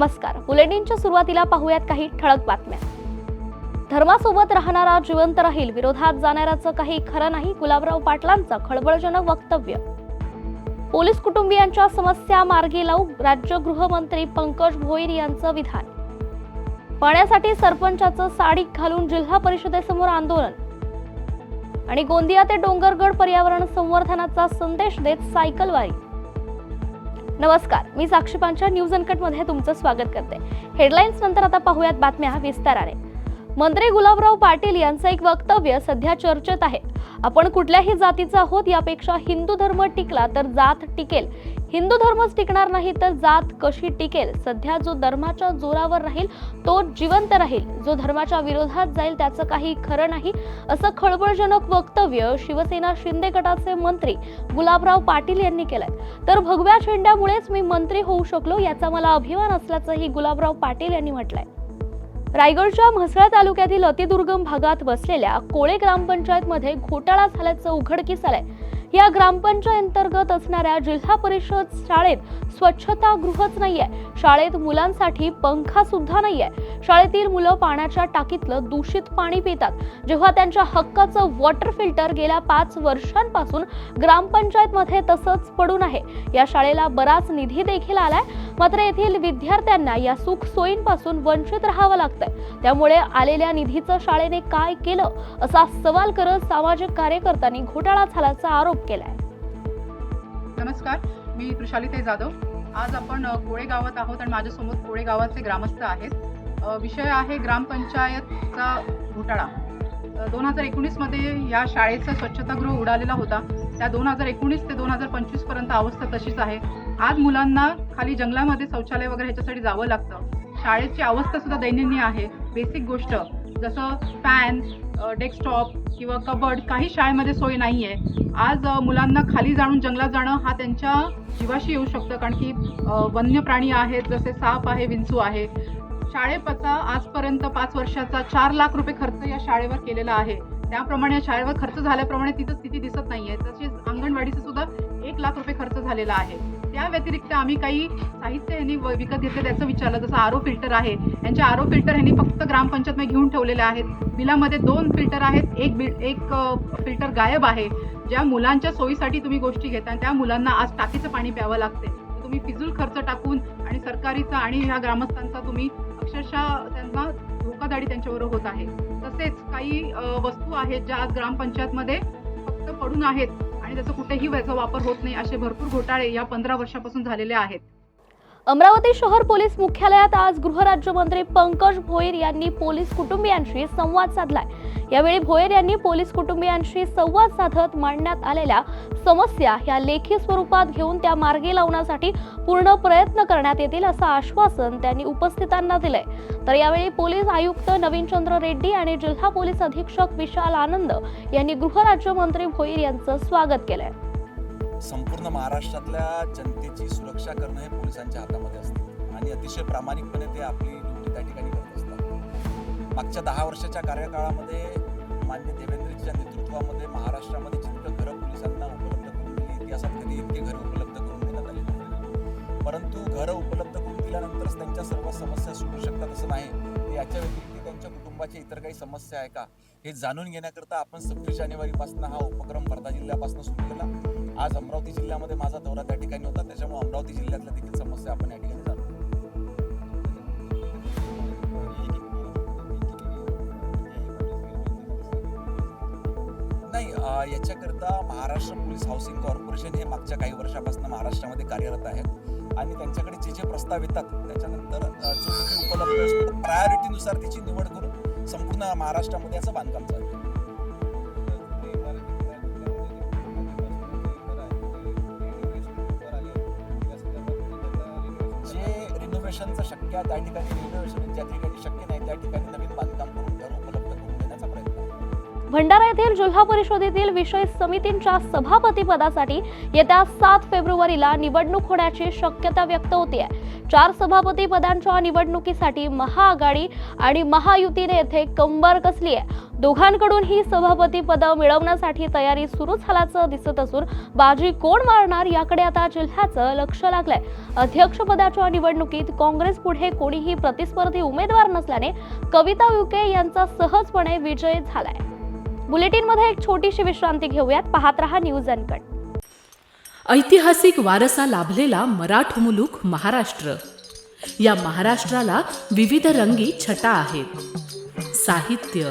नमस्कार. बुलेटिनच्या सुरुवातीला पाहूयात काही ठळक बातम्या. धर्मासोबत राहणारा जिवंत राहील विरोधात जाणाऱ्याचं काही खरं नाही गुलाबराव पाटलांचं खळबळजनक वक्तव्य. पोलीस कुटुंबियांच्या समस्या मार्गी लावू राज्य गृहमंत्री पंकज भोईर यांचं विधान. पाण्यासाठी सरपंचाचं साडी घालून जिल्हा परिषदेसमोर आंदोलन. आणि गोंदिया ते डोंगरगड पर्यावरण संवर्धनाचा संदेश देत सायकलवारी. नमस्कार मी साक्षी पांच्या न्यूज अनकटमध्ये तुमचं स्वागत करते. हेडलाईन्स नंतर आता पाहूयात बातम्या विस्ताराने. मंत्री गुलाबराव पाटील यांचं एक वक्तव्य सध्या चर्चेत आहे. आपण कुठल्याही जातीचा आहोत यापेक्षा हिंदू धर्म टिकला तर जात टिकेल. हिंदू धर्मच टिकणार नाही तर जात कशी टिकेल? सध्या जो धर्माच्या जोरावर राहील तो जिवंत राहील. जो धर्माच्या विरोधात जाईल त्याचं काही खरं नाही. असं खळबळजनक वक्तव्य शिवसेना शिंदे गटाचे मंत्री गुलाबराव पाटील यांनी केलंय. तर भगव्या झेंड्यामुळेच मी मंत्री होऊ शकलो याचा मला अभिमान असल्याचंही गुलाबराव पाटील यांनी म्हटलंय. रायगडच्या म्हसळा तालुक्यातील अतिदुर्गम भागात वसलेल्या कोळे ग्रामपंचायतमध्ये घोटाळा झाल्याचं उघडकीस आलंय. या ग्रामपंचायत अंतर्गत असणाऱ्या जिल्हा परिषद शाळेत स्वच्छता गृहच नाहीये. शाळेत मुलांसाठी पंखा सुद्धा नाहीये. शाळेतील मुलं पाण्याच्या टाकीतलं दूषित पाणी पितात. जेव्हा त्यांच्या हक्काचं वॉटर फिल्टर गेल्या पाच वर्षांपासून ग्रामपंचायतमध्ये तसंच पडून आहे. या शाळेला बराच निधी देखील आलाय. मात्र येथील विद्यार्थ्यांना या सुख सोयींपासून वंचित राहावं लागतंय. त्यामुळे आलेल्या निधीचं शाळेने काय केलं असा सवाल करत सामाजिक कार्यकर्त्यांनी घोटाळा झाल्याचा आरोप केलाय. नमस्कार मी तृषालीताई जाधव. आज आपण अ, कोळे गावात आहोत आणि माझ्यासमोर कोळे गावाचे ग्रामस्थ आहेत. विषय आहे ग्रामपंचायतचा घोटाळा. दोन हजार एकोणीसमध्ये या शाळेचा स्वच्छतागृह उडालेला होता. त्या दोन हजार एकोणीस ते दोन हजार पंचवीसपर्यंत अवस्था तशीच आहे. आज मुलांना खाली जंगलामध्ये शौचालय वगैरे ह्याच्यासाठी जावं लागतं. शाळेची अवस्था सुद्धा दैनंदिन आहे. बेसिक गोष्ट जसं फॅन डेस्कटॉप किंवा कबड काही शाळेमध्ये सोय नाही आहे आज मुलांना खाली जाणून जंगलात जाणं हा त्यांच्या जीवाशी येऊ शकतं. कारण की वन्य प्राणी आहेत जसे साप आहे विंचू आहे. शाळेचा आजपर्यंत पाच वर्षाचा चार लाख रुपये खर्च या शाळेवर केलेला आहे. त्याप्रमाणे या शाळेवर खर्च झाल्याप्रमाणे तिथं स्थिती दिसत नाहीये. तसेच अंगणवाडीचं सुद्धा एक लाख रुपये खर्च झालेला आहे. त्या व्यतिरिक्त आम्ही काही साहित्य यांनी व- विकत घेतलं त्याचं विचारलं. जसं आरो फिल्टर आहे यांचे आरो फिल्टर यांनी फक्त ग्रामपंचायतमध्ये घेऊन ठेवलेले आहेत. बिलामध्ये दोन फिल्टर आहेत. एक बिल एक फिल्टर गायब आहे. ज्या मुलांच्या सोयीसाठी तुम्ही गोष्टी घेता त्या मुलांना आज टाकीचं पाणी प्यावं लागते तुम्ही फिजूल खर्च टाकून आणि सरकारीचा आणि ह्या ग्रामस्थांचा तुम्ही अक्षरशः त्यांना धोकादाडी त्यांच्यावर होत आहे. तसेच काही वस्तू आहेत ज्या आज ग्रामपंचायतमध्ये फक्त पडून आहेत आणि त्याचा कुठेही याचा वापर होत नाही असे भरपूर घोटाळे या पंधरा वर्षापासून झालेले आहेत. अमरावती शहर पोलीस मुख्यालयात आज गृहराज्यमंत्री पंकज भोईर यांनी पोलीस कुटुंबियांशी संवाद साधलाय. यावेळी भोईर यांनी पोलीस कुटुंबियांशी संवाद साधत मांडण्यात आलेल्या समस्या ह्या लेखी स्वरूपात घेऊन त्या मार्गी लावण्यासाठी पूर्ण प्रयत्न करण्यात येतील असं आश्वासन त्यांनी उपस्थितांना दिलंय. तर यावेळी पोलीस आयुक्त नवीनचंद्र रेड्डी आणि जिल्हा पोलीस अधीक्षक विशाल आनंद यांनी गृहराज्यमंत्री भोईर यांचं स्वागत केलंय. संपूर्ण महाराष्ट्रातल्या जनतेची सुरक्षा करणं हे पोलिसांच्या हातामध्ये असते. आणि अतिशय प्रामाणिकपणे ते आपली ड्युटी त्या ठिकाणी करत असतात. मागच्या दहा वर्षाच्या कार्यकाळामध्ये मान्य देवेंद्रजीच्या नेतृत्वामध्ये महाराष्ट्रामध्ये जितकं घरं पोलिसांना उपलब्ध करून दिली इतिहासात कधी इतके घरं उपलब्ध करून देण्यात आले नव्हते परंतु घरं उपलब्ध करून दिल्यानंतरच त्यांच्या सर्व समस्या सुटू शकतात असं नाही. याच्या व्यतिरिक्त त्यांच्या कुटुंबाच्या इतर काही समस्या आहे का हे जाणून घेण्याकरता आपण सव्वीस जानेवारीपासून हा उपक्रम वर्धा जिल्ह्यापासून सुरू केला. आज अमरावती जिल्ह्यामध्ये माझा दौरा त्या ठिकाणी होता त्याच्यामुळे अमरावती जिल्ह्यातल्या देखील समस्या आपण या ठिकाणी जाणून नाही याच्याकरता महाराष्ट्र पोलीस हाऊसिंग कॉर्पोरेशन हे मागच्या काही वर्षापासून महाराष्ट्रामध्ये कार्यरत आहेत आणि त्यांच्याकडे जे जे प्रस्ताव येतात त्याच्यानंतर जो उपलब्ध असतो प्रायोरिटीनुसार त्याची निवड करून संपूर्ण महाराष्ट्रामध्ये असं बांधकाम चालू रिनोव्हेशनचं शक्य त्या ठिकाणी रिनोव्हेशन ज्या ठिकाणी शक्य नाही त्या ठिकाणी नवीन बांधकाम करून घर उपलब्ध करून देण्याचा प्रयत्न भंडारा येथील जिल्हा परिषदेतील विषय समितींच्या सभापती पदासाठी येत्या सात फेब्रुवारीला निवडणूक होण्याची शक्यता व्यक्त होते चार सभापती पदांच्या निवडणुकीसाठी महाआघाडी आणि महायुतीने येथे कंबर कसली आहे दोघांकडून ही सभापती पद मिळवण्यासाठी तयारी सुरू झाल्याचं दिसत असून बाजी कोण मारणार याकडे आता जिल्ह्याचं लक्ष लागलंय. अध्यक्षपदाच्या निवडणुकीत काँग्रेस पुढे कोणीही प्रतिस्पर्धी उमेदवार नसल्याने कविता युके यांचा सहजपणे विजय झालाय. बुलेटिनमध्ये एक छोटीशी विश्रांती घेऊयात. पाहत रहा न्यूज अनकट ऐतिहासिक वारसा लाभलेला मराठ मुलुख महाराष्ट्र. या महाराष्ट्राला विविध रंगी छटा आहेत. साहित्य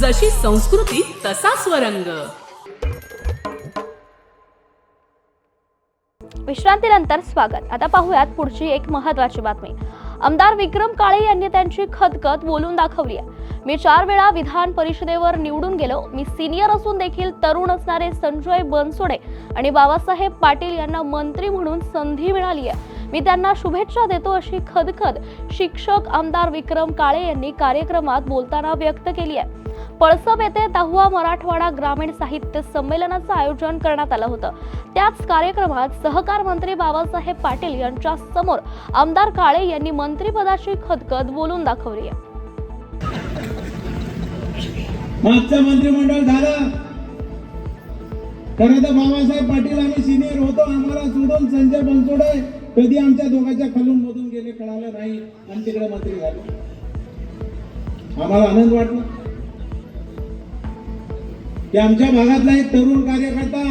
जशी संस्कृती तसा स्वरंग विश्रांतीनंतर स्वागत. आता पाहूयात पुढची एक महत्वाची बातमी. आमदार विक्रम काळे यांनी त्यांची खतखत बोलून दाखवली आहे. मी चार वेळा विधान परिषदेवर निवडून गेलो. मी सिनियर असून देखील तरुण असणारे संजय बनसोडे आणि बाबासाहेब पाटील यांना मंत्री म्हणून संधी मिळाली आहे. मी त्यांना शुभेच्छा देतो अशी खदखद शिक्षक आमदार विक्रम काळे यांनी कार्यक्रमात बोलताना व्यक्त केली आहे. पळसप येथे दहावा मराठवाडा ग्रामीण साहित्य संमेलनाचं आयोजन करण्यात आलं होतं. त्याच कार्यक्रमात सहकार मंत्री बाबासाहेब पाटील यांच्या समोर आमदार काळे यांनी मंत्रिपदाची खदखद बोलून दाखवली आहे. मागचं मंत्रिमंडळ झालं. खरं तर बाबासाहेब पाटील आम्ही सिनियर होतो आम्हाला सोडून संजय बनसोडे कधी आमच्या दोघांच्या खालून मधून गेले कळालं नाही आणि तिकडे मंत्री झाले. आम्हाला आनंद वाटला. की आमच्या भागातला एक तरुण कार्यकर्ता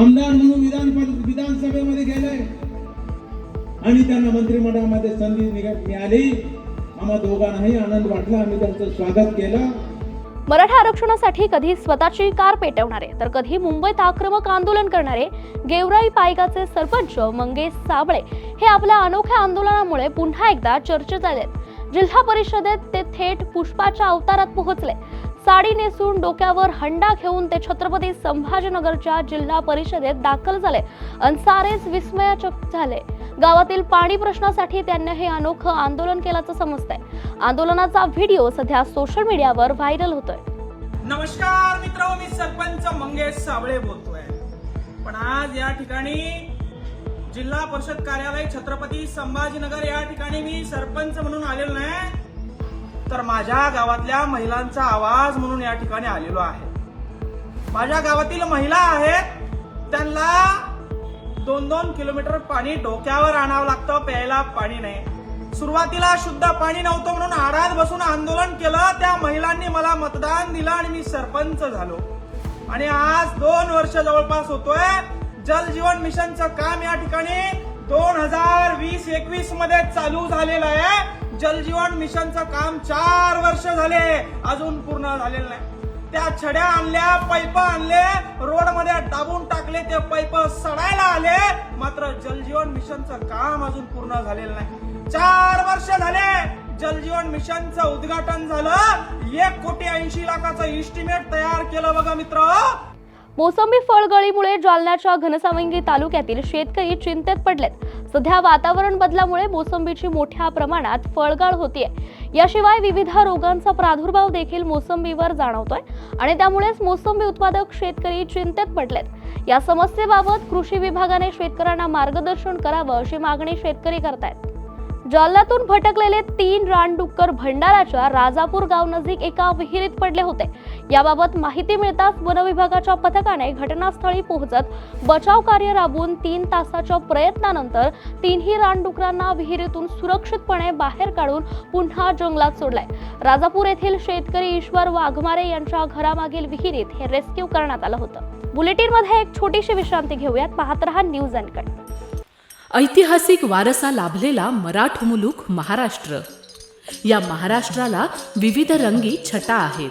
आमदार म्हणून विधान विधानसभेमध्ये गेलाय. आणि त्यांना मंत्रिमंडळामध्ये संधी मिळाली. आम्हा दोघांनाही आनंद वाटला. आम्ही त्यांचं स्वागत केलं. मराठा आरक्षणासाठी कधी स्वतःची कार पेटवणारे तर कधी मुंबईत आक्रमक आंदोलन करणारे गेवराई पायगाचे सरपंच मंगेश साबळे हे आपल्या अनोख्या आंदोलनामुळे पुन्हा एकदा चर्चेत आले जिल्हा परिषदेत ते थेट पुष्पाच्या अवतारात पोहोचले. साडी नेसून डोक्यावर हंडा घेऊन ते छत्रपती संभाजीनगरच्या जिल्हा परिषदेत दाखल झाले. अन सारेच विस्मयाचकित झाले. गावातील पाणी प्रश्नासाठी त्यांनी हे अनोखं आंदोलन केल्याचं समजतंय. आंदोलनाचा व्हिडिओ सध्या सोशल मीडियावर व्हायरल होतोय. नमस्कार मित्र मी सरपंच मंगेश सावळे बोलतोय. पण आज या ठिकाणी जिल्हा परिषद कार्यालय छत्रपती संभाजीनगर या ठिकाणी मी सरपंच म्हणून आलेलो नाही. तर माझ्या गावातल्या महिलांचा आवाज म्हणून या ठिकाणी आलेलो आहे. माझ्या गावातील महिला आहेत त्यांना दोन दोन किलोमीटर पाणी डोक्यावर आणावं लागतं प्यायला पाणी नाही. सुरुवातीला शुद्ध पाणी नव्हतं म्हणून आडात बसून आंदोलन केलं. त्या महिलांनी मला मतदान दिलं आणि मी सरपंच झालो. आणि आज दोन वर्ष जवळपास होतोय. जल जीवन मिशनचं काम या ठिकाणी दोन हजार वीस एकवीसमध्ये चालू झालेलं आहे. जलजीवन मिशनचं काम चार वर्ष झाले अजून पूर्ण झालेलं नाही. त्या छड्या आणल्या पैप आणले रोडमध्ये दाबून टाकले ते पैप सडायला आले मात्र जलजीवन मिशनचं काम अजून पूर्ण झालेलं नाही. चार वर्ष झाले जलजीवन मिशनचं उद्घाटन झालं एक कोटी ऐंशी लाखाचं इस्टिमेट तयार केलं बघा मित्र. मोसंबी फळगळीमुळे जालन्याच्या घनसावंगी तालुक्यातील शेतकरी चिंतेत पडलेत. सध्या वातावरण बदलामुळे मोसंबीची मोठ्या प्रमाणात फळगाळ होतीये. याशिवाय विविध रोगांचा प्रादुर्भाव देखील मोसंबीवर जाणवतोय आणि त्यामुळेच मोसंबी उत्पादक शेतकरी चिंतेत पडलेत. या समस्येबाबत कृषी विभागाने शेतकऱ्यांना मार्गदर्शन करावं अशी मागणी शेतकरी करतायत. जालन्यातून भटकलेले तीन रानडुक्कर भंडाराच्या राजापूर गाव नजीक एका विहिरीत पडले होते. याबाबत माहिती मिळताच वनविभागाच्या पथकाने घटनास्थळी पोहोचत बचाव कार्य राबवून तीन तासाच्या प्रयत्नानंतर तीनही रानडुकरांना विहिरीतून सुरक्षितपणे बाहेर काढून पुन्हा जंगलात सोडलाय. राजापूर येथील शेतकरी ईश्वर वाघमारे यांच्या घरामागील विहिरीत हे रेस्क्यू करण्यात आलं होतं. बुलेटिनमध्ये एक छोटीशी विश्रांती घेऊयात. पाहत रहा न्यूज अँड ऐतिहासिक वारसा लाभलेला मराठमुलूक महाराष्ट्र. या महाराष्ट्राला विविध रंगी छटा आहेत.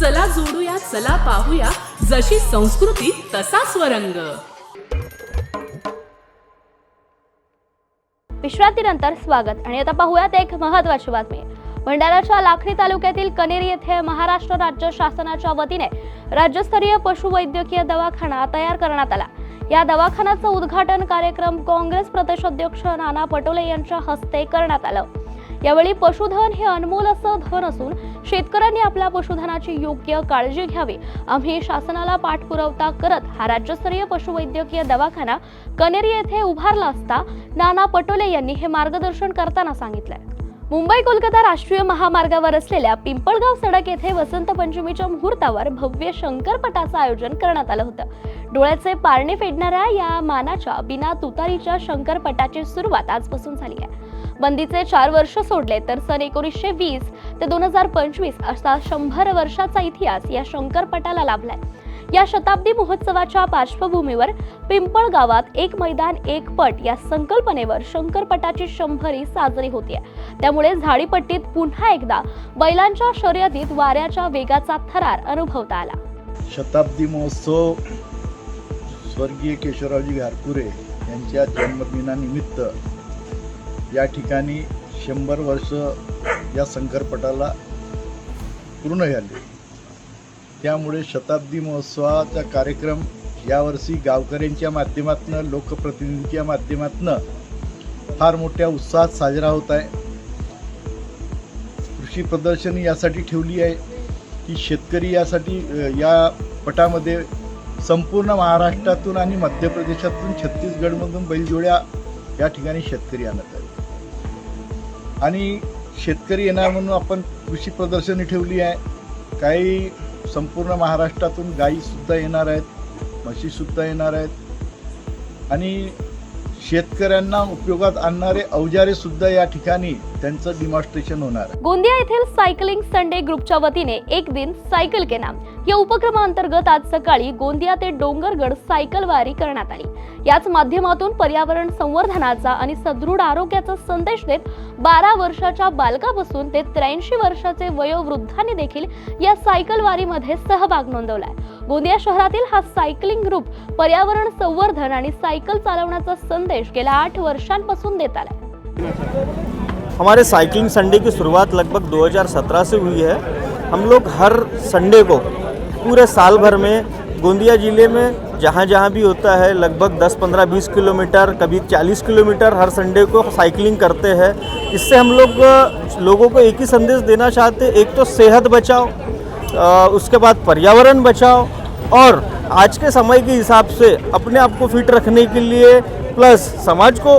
चला जोडूया चला पाहूया. जशी संस्कृती तसा स्वरंग. विश्रांतीनंतर स्वागत. आणि आता पाहूयात एक महत्वाची बातमी. भंडाराच्या लाखनी तालुक्यातील कनेरी येथे महाराष्ट्र राज्य शासनाच्या वतीने राज्यस्तरीय पशुवैद्यकीय दवाखाना तयार करण्यात आला. या दवाखान्याचं उद्घाटन कार्यक्रम काँग्रेस प्रदेशाध्यक्ष नाना पटोले यांच्या हस्ते करण्यात आलं. यावेळी पशुधन हे अनमोल असं धन असून शेतकऱ्यांनी आपल्या पशुधनाची योग्य काळजी घ्यावी. आम्ही शासनाला पाठपुरवठा करत हा राज्यस्तरीय पशुवैद्यकीय दवाखाना कनेरी येथे उभारला असता नाना पटोले यांनी हे मार्गदर्शन करताना सांगितलंय. मुंबई कोलकाता राष्ट्रीय महामार्गावर असलेल्या पिंपळगाव सडक येथे वसंत पंचमीच्या मुहूर्तावर भव्य शंकरपटाचं आयोजन करण्यात आलं होतं. डोळ्याचे पारणे फेडणाऱ्या या मानाच्या बिना तुतारीच्या शंकरपटाची सुरुवात आजपासून झाली आहे. बंदीचे चार वर्ष सोडले तर सन एकोणीसशे वीस ते दोन हजार पंचवीस असा शंभर वर्षाचा इतिहास या शंकरपटाला लाभलाय. या शताब्दी महोत्सवाच्या पार्श्वभूमीवर पिंपळ गावात एक मैदान एक पट या संकल्पनेवर शंकरपटाची शंभरी साजरी होतीये. त्यामुळे झाडीपट्टीत पुन्हा एकदा बैलांच्या शर्यतीत वाऱ्याच्या वेगाचा थरार अनुभवता आला. शताब्दी महोत्सव स्वर्गीय केशवरावजी घारपुरे यांच्या जन्मदिनानिमित्त या ठिकाणी शंभर वर्ष या शंकरपटाला पूर्ण झाले. त्यामुळे शताब्दी महोत्सवाचा कार्यक्रम यावर्षी गावकऱ्यांच्या माध्यमातून लोकप्रतिनिधीच्या माध्यमातून फार मोठ्या उत्साहात साजरा होत आहे. कृषी प्रदर्शनी यासाठी ठेवली आहे की शेतकरी यासाठी या पटामध्ये संपूर्ण महाराष्ट्रातून आणि मध्य प्रदेशातून छत्तीसगडमधून बैलजोड्या या ठिकाणी शेतकरी आणत आहेत. आणि शेतकरी येणार म्हणून आपण कृषी प्रदर्शनी ठेवली आहे. काही संपूर्ण महाराष्ट्रातून गायीसुद्धा येणार आहेत म्हशीसुद्धा येणार आहेत. आणि शेतकऱ्यांना उपयोगात आणणारे अवजारे सुद्धा या ठिकाणी त्यांचं डिमॉन्स्ट्रेशन होणार गोंदिया येथील सायकलिंग संडे ग्रुपच्या वतीने एक दिन सायकल के नाम. या उपक्रमाअंतर्गत आज सकाळी गोंदिया ते डोंगरगड सायकल वारी करण्यात आली. याच माध्यमातून पर्यावरण संवर्धनाचा आणि सदृढ आरोग्याचा संदेश देत बारा वर्षाच्या बालकापासून ते त्र्याऐंशी वर्षाचे वयोवृद्धांनी देखील या सायकल वारीमध्ये सहभाग नोंदवलाय. गोंदिया शहरातील हा सायकलिंग ग्रुप पर्यावरण संवर्धन आणि सायकल चालवण्याचा संदेश गेल्या आठ वर्षांपासून देत आलाय. हमारे साइकिलिंग संडे की शुरुआत लगभग 2017 से हुई है। हम लोग हर संडे को पूरे साल भर में गोंदिया ज़िले में जहाँ जहाँ भी होता है लगभग 10, 15, 20 किलोमीटर कभी 40 किलोमीटर हर संडे को साइकिलिंग करते हैं। इससे हम लोग लोगों को एक ही संदेश देना चाहते एक तो सेहत बचाओ उसके बाद पर्यावरण बचाओ और आज के समय के हिसाब से अपने आप को फिट रखने के लिए प्लस समाज को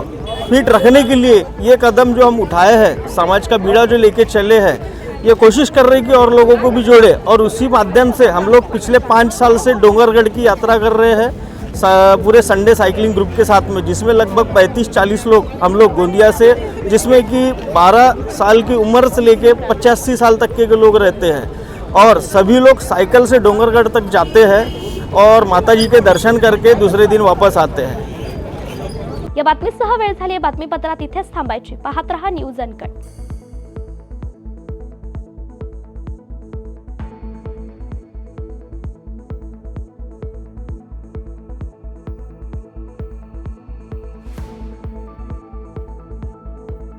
फिट रखने के लिए ये कदम जो हम उठाए हैं समाज का बीड़ा जो लेके चले हैं ये कोशिश कर रहे हैं कि और लोगों को भी जोड़े। और उसी माध्यम से हम लोग पिछले पाँच साल से डोंगरगढ़ की यात्रा कर रहे हैं पूरे संडे साइकिलिंग ग्रुप के साथ में, जिसमें लगभग 35-40 लोग हम लोग गोंदिया से, जिसमें कि 12 साल की उम्र से लेके 85 साल तक के लोग रहते हैं। और सभी लोग साइकिल से डोंगरगढ़ तक जाते हैं और माता जी के दर्शन करके दूसरे दिन वापस आते हैं। या बातमीसह वेळ झाली या इथेच थांबायची. पाहत रहा न्यूज़ अनकट.